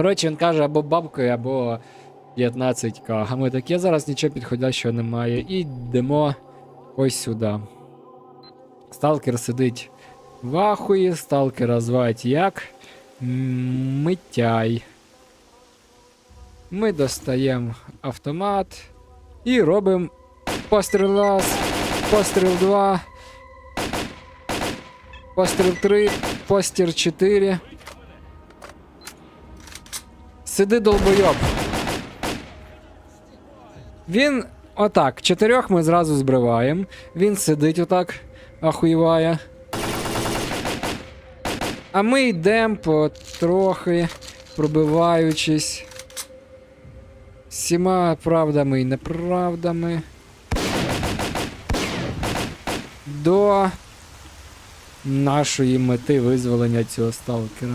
Коротше, він каже або бабкою, або 15к. А ми такі зараз нічого підходящого немає. І йдемо ось сюди. Сталкер сидить в ахуї, сталкера звать як Митяй. Ми достаємо автомат і робимо постріл раз, постріл 2, постріл 3, постріл 4. Сиди долбойоб. Він отак, чотирьох ми зразу збриваємо. Він сидить отак, ахуєває. А ми йдемо потрохи, пробиваючись. Всіма правдами і неправдами. До нашої мети визволення цього сталкера.